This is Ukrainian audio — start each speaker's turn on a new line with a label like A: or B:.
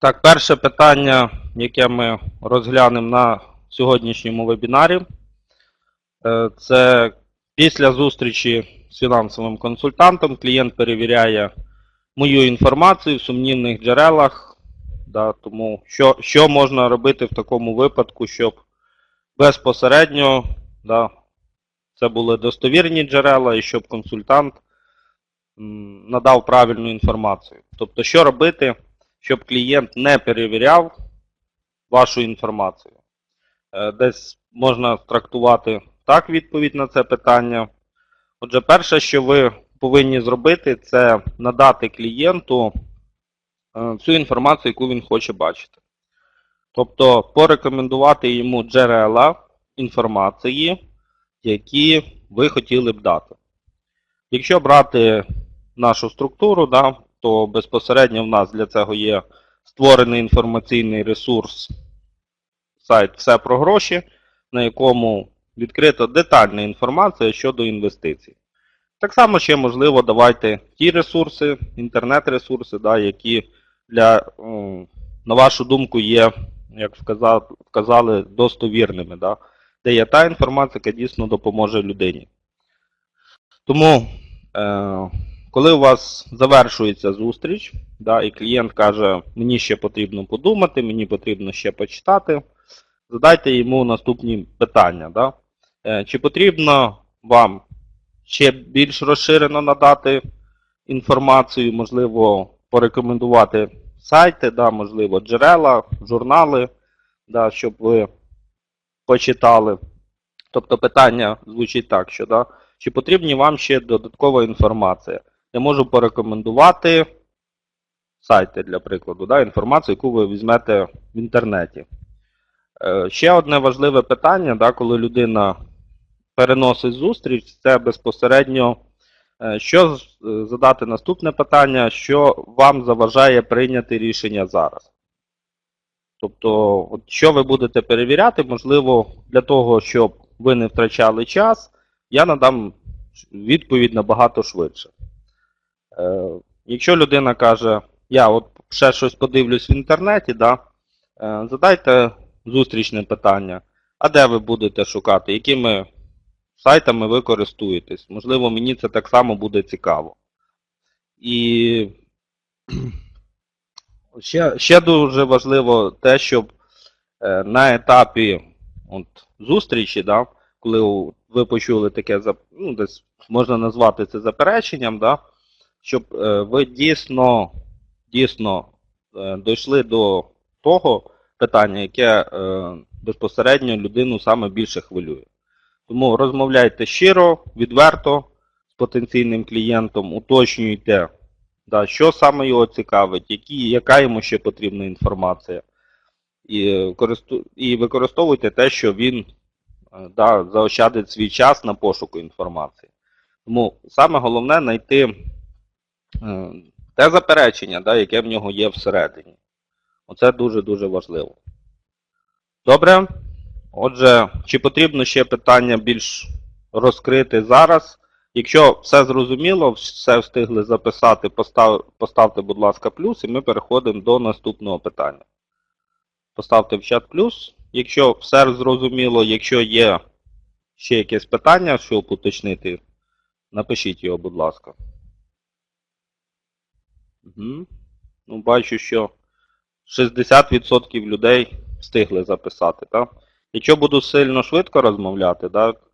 A: Так, перше питання, яке ми розглянемо на сьогоднішньому вебінарі, е, це після зустрічі з фінансовим консультантом клієнт перевіряє мою інформацію в сумнівних джерелах. Да, тому що, що можна робити в такому випадку, щоб безпосередньо да, це були достовірні джерела і щоб консультант надав правильну інформацію. Тобто, що робити, щоб клієнт не перевіряв вашу інформацію. Е, Десь можна трактувати так відповідь на це питання. Отже, перше, що ви повинні зробити, це надати клієнту е, всю інформацію, яку він хоче бачити. Тобто порекомендувати йому джерела інформації, які ви хотіли б дати. Якщо брати нашу структуру, да, то безпосередньо в нас для цього є створений інформаційний ресурс сайт Все про гроші, на якому відкрита детальна інформація щодо інвестицій. Так само ще можливо давайте ті ресурси, інтернет-ресурси, да, які для, на вашу думку, є, як вказали, достовірними, да, де є та інформація, яка дійсно допоможе людині. Тому, е, коли у вас завершується зустріч, да, і клієнт каже, мені ще потрібно подумати, мені потрібно ще почитати, задайте йому наступні питання. Да? Е, Чи потрібно вам ще більш розширено надати інформацію, можливо, порекомендувати сайти, да, можливо, джерела, журнали, да, щоб ви почитали. Тобто питання звучить так, що да, чи потрібні вам ще додаткова інформація? Я можу порекомендувати сайти, для прикладу, да, інформацію, яку ви візьмете в інтернеті. Е, Ще одне важливе питання, да, коли людина переносить зустріч, це безпосередньо, е, що е, задати наступне питання, що вам заважає прийняти рішення зараз. Тобто, от що ви будете перевіряти, можливо, для того, щоб ви не втрачали час, я надам відповідь набагато швидше. Е, якщо людина каже, я от ще щось подивлюсь в інтернеті, да, е, задайте зустрічне питання. А де ви будете шукати? Якими сайтами ви користуєтесь? Можливо, мені це так само буде цікаво. І ще, ще дуже важливо те, щоб е, на етапі от, зустрічі, да, коли ви почули таке, ну, десь можна назвати це запереченням, да, щоб е, ви дійсно, дійсно е, дійшли до того питання, яке е, безпосередньо людину саме більше хвилює. Тому розмовляйте щиро, відверто з потенційним клієнтом, уточнюйте, да, що саме його цікавить, які, яка йому ще потрібна інформація. І, і використовуйте те, що він да, заощадить свій час на пошуку інформації. Тому саме головне знайти те заперечення, да, яке в нього є всередині. Оце дуже-дуже важливо. Добре. Отже, чи потрібно ще питання більш розкрити зараз? Якщо все зрозуміло, все встигли записати, постав, поставте, будь ласка, плюс, і ми переходимо до наступного питання. Поставте в чат плюс. Якщо все зрозуміло, якщо є ще якесь питання, щоб уточнити, напишіть його, будь ласка. Угу. Ну, бачу, що 60% людей встигли записати, так? Якщо буду сильно швидко розмовляти, так,